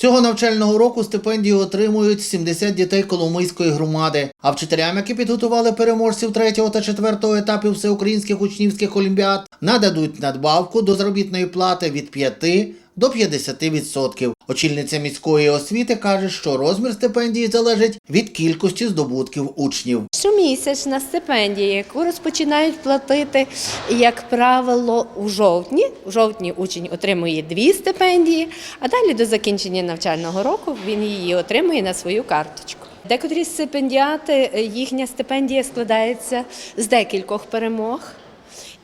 Цього навчального року стипендію отримують 70 дітей Коломийської громади. А вчителям, які підготували переможців третього та четвертого етапів всеукраїнських учнівських олімпіад, нададуть надбавку до заробітної плати від 5 до 50%. Очільниця міської освіти каже, що розмір стипендії залежить від кількості здобутків учнів. Щомісячна стипендія, яку розпочинають платити, як правило, у жовтні. У жовтні учень отримує дві стипендії, а далі до закінчення навчального року він її отримує на свою карточку. Декотрі стипендіати, їхня стипендія складається з декількох перемог.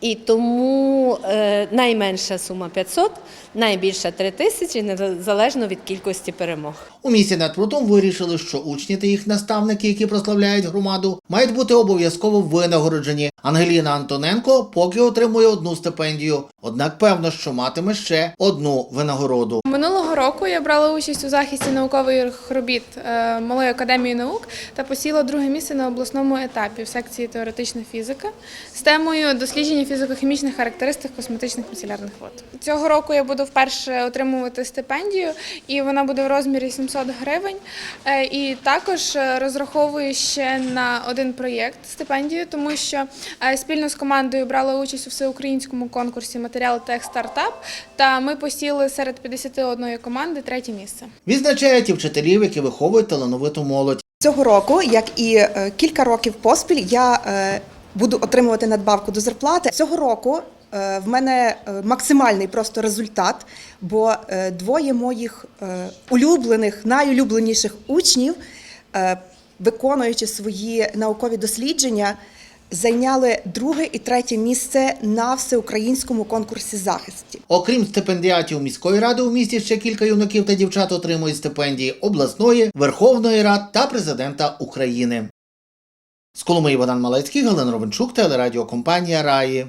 І тому е, найменша сума 500, найбільша 3 тисячі, незалежно від кількості перемог. У місті над прутом вирішили, що учні та їх наставники, які прославляють громаду, мають бути обов'язково винагороджені. Ангеліна Антоненко поки отримує одну стипендію, однак певно, що матиме ще одну винагороду. Минулого року я брала участь у захисті наукових робіт е, Малої академії наук та посіла друге місце на обласному етапі в секції теоретична фізика з темою дослідження фізико-хімічних характеристик косметичних міцелярних вод. Цього року я буду вперше отримувати стипендію, і вона буде в розмірі 700 гривень. Е, І також е, розраховую ще на один проєкт стипендію, тому що спільно з командою брала участь у всеукраїнському конкурсі матеріал Тех Стартап. Та ми посіли серед 51 команди третє місце. Відзначають і вчителів, які виховують талановиту молодь. Цього року, як і е, кілька років поспіль, я е, буду отримувати надбавку до зарплати. Цього року е, в мене е, максимальний просто результат, бо е, двоє моїх е, улюблених, найулюбленіших учнів, е, виконуючи свої наукові дослідження, зайняли друге і третє місце на всеукраїнському конкурсі захисті. Окрім стипендіатів міської ради, у місті ще кілька юнаків та дівчат отримують стипендії обласної, Верховної Ради та президента України. З Коломиї Богдан Малецький, Галина Ровенчук, телерадіокомпанія Раї.